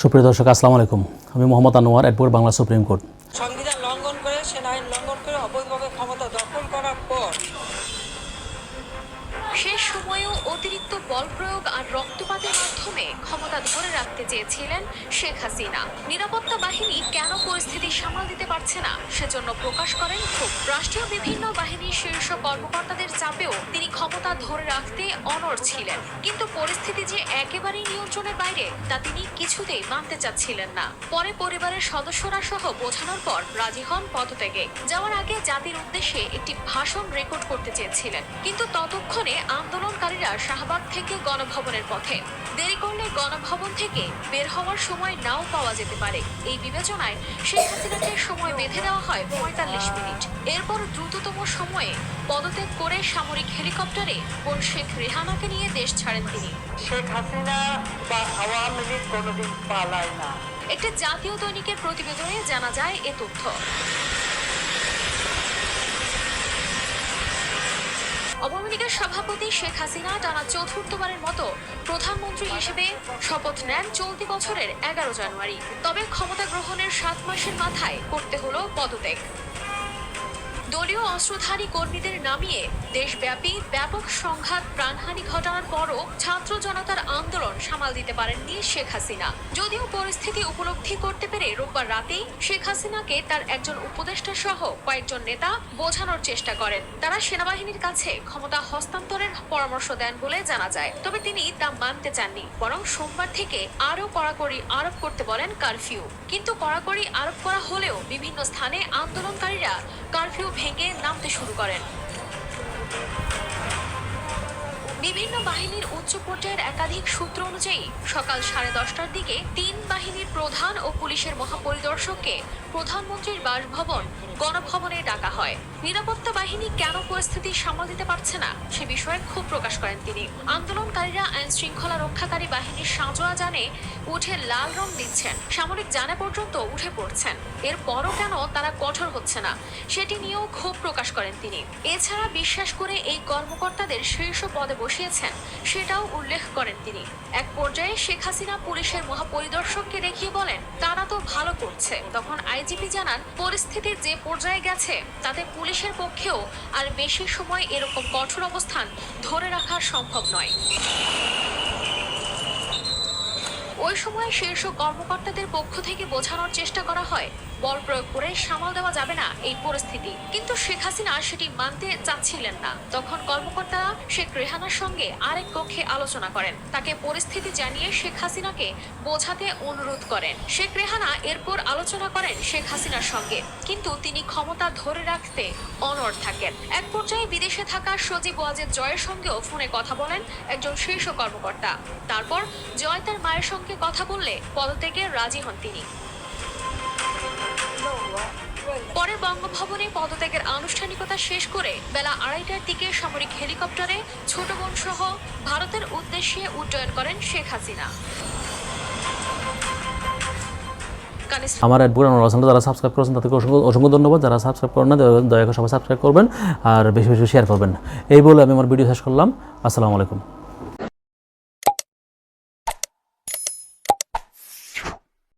সুপ্রিয় দর্শক আসসালামু আলাইকুম। আমি Mohammad Anwar advocate Bangla supreme court. ক্ষমতা ধরে রাখতে চেয়েছিলেন শেখ হাসিনা। নিরাপত্তা বাহিনী কেন পরিস্থিতি সামাল দিতে পারছে না, সেজন্য প্রকাশ করেন ক্ষোভ। রাষ্ট্রীয় বিভিন্ন বাহিনীর শীর্ষ কর্মকর্তাদের চাপেও তিনি ক্ষমতা ধরে রাখতে অনড় ছিলেন। কিন্তু পরিস্থিতি যে একেবারেই নিয়ন্ত্রণের বাইরে, তা তিনি কিছুতেই মানতে চাচ্ছিলেন না। পরে পরিবারের সদস্যরা সহ বোঝানোর পর রাজি হন পদত্যাগে। যাওয়ার আগে জাতির উদ্দেশ্যে একটি ভাষণ রেকর্ড করতে চেয়েছিলেন। কিন্তু ততক্ষণে আন্দোলনকারীরা শাহবাগ থেকে গণভবনের পথে। দেরি করলে গণভবন থেকে বের হওয়ার সময় নাও পাওয়া যেতে পারে। এই বিবেচনায় শেখ হাসিনাকে সময় বেঁধে দেওয়া হয় পঁয়তাল্লিশ মিনিট। এরপর দ্রুততম সময়ে পদত্যাগ করে সামরিক হেলিকপ্টারে বোন শেখ রেহানাকে নিয়ে দেশ ছাড়েন তিনি। শেখ হাসিনা বা আওয়ামী লীগ কোনোদিন পালায় না। একটি জাতীয় দৈনিকের প্রতিবেদনে জানা যায় এ তথ্য। আওয়ামী লীগের সভাপতি শেখ হাসিনা টানা চতুর্থবারের মতো প্রধানমন্ত্রী হিসেবে শপথ নেন চলতি বছরের এগারো জানুয়ারি। তবে ক্ষমতা গ্রহণের সাত মাসের মাথায় করতে হলো পদত্যাগ। দলীয় অস্ত্রধারী কর্মীদের নামিয়ে দেশব্যাপী ব্যাপক সংঘাত, প্রাণহানি ঘটানোর পরও ছাত্র জনতার আন্দোলন সামাল দিতে পারেননি শেখ হাসিনা। যদিও পরিস্থিতি উপলব্ধি করতে পেরে রোববার রাতেই শেখ হাসিনাকে তার একজন উপদেষ্টা সহ কয়েকজন নেতা বোঝানোর চেষ্টা করেন। তারা সেনাবাহিনীর কাছে ক্ষমতা হস্তান্তরের পরামর্শ দেন বলে জানা যায়। তবে তিনি তা মানতে চাননি, বরং সোমবার থেকে আরও কড়াকড়ি আরোপ করতে বলেন কারফিউ। কিন্তু কড়াকড়ি আরোপ করা হলেও বিভিন্ন স্থানে আন্দোলনকারীরা কারফিউ ভেঙে নামতে শুরু করেন। বিভিন্ন বাহিনীর উচ্চ পর্যায়ের একাধিক সূত্র অনুযায়ী সকাল সাড়ে দশটার দিকে তিন বাহিনীর প্রধান ও পুলিশের মহাপরিদর্শককে প্রধানমন্ত্রীর বাসভবন, গণভবনে ডাকা হয়। নিরাপত্তা বাহিনী কেন পরিস্থিতি সামাল দিতে পারছে না, সে বিষয়ে ক্ষোভ প্রকাশ করেন তিনি। আন্দোলনকারীরা আইন শৃঙ্খলা রক্ষাকারী বাহিনীর সাঁজোয়া জানে উঠে লাল রং দিচ্ছেন, সামরিক জানে পর্যন্ত উঠে পড়ছেন। এরপরও কেন তারা কঠোর হচ্ছে না, সেটি নিয়েও ক্ষোভ প্রকাশ করেন তিনি। এছাড়া বিশ্বাস করে এই কর্মকর্তাদের শীর্ষ পদে বসিয়েছেন, সেটাও উল্লেখ করেন তিনি। এক পর্যায়ে শেখ হাসিনা পুলিশের মহাপরিদর্শককে দেখিয়ে বলেন, তারা তো ভালো করছে। তখন আইজিপি জানান, পরিস্থিতি যে পর্যায়ে গেছে, তাতে পুলিশের পক্ষেও আর বেশি সময় এরকম কঠোর অবস্থান ধরে রাখা সম্ভব নয়। ওই সময় শীর্ষ কর্মকর্তাদের পক্ষ থেকে বোঝানোর চেষ্টা করা হয় বল প্রয়োগ করে সামাল দেওয়া যাবে না এই পরিস্থিতি। কিন্তু শেখ হাসিনা সেটি মানতে চাচ্ছিলেন না। তখন কর্মকর্তারা শেখ রেহানার সঙ্গে আরেক কক্ষে আলোচনা করেন। তাকে পরিস্থিতি জানিয়ে শেখ হাসিনাকে বোঝাতে অনুরোধ করেন। শেখ রেহানা এরপর আলোচনা করেন শেখ হাসিনার সঙ্গে। কিন্তু তিনি ক্ষমতা ধরে রাখতে অনড় থাকেন। এক পর্যায়ে বিদেশে থাকা সজীব ওয়াজেদ জয়ের সঙ্গেও ফোনে কথা বলেন একজন শীর্ষ কর্মকর্তা। তারপর জয় তার মায়ের সঙ্গে কথা বললে পদত্যাগে রাজি হন তিনি। পরে বঙ্গভবনে পদত্যাগের আনুষ্ঠানিকতা শেষ করে বেলা আড়াইটার দিকে সামরিক হেলিকপ্টারে ছোট বোন সহ ভারতের উদ্দেশ্যে উড্ডয়ন করেন শেখ হাসিনা। আমার অ্যাডভোকেট আনোয়ার হাসান যারা সাবস্ক্রাইব করেছেন তাদেরকে অসংখ্য অসংখ্য ধন্যবাদ। যারা সাবস্ক্রাইব করেন না, দয়া করে সবাই সাবস্ক্রাইব করবেন আর বেশি বেশি শেয়ার করবেন। এই বলে আমি আমার ভিডিও শেষ করলাম। আসসালামু আলাইকুম।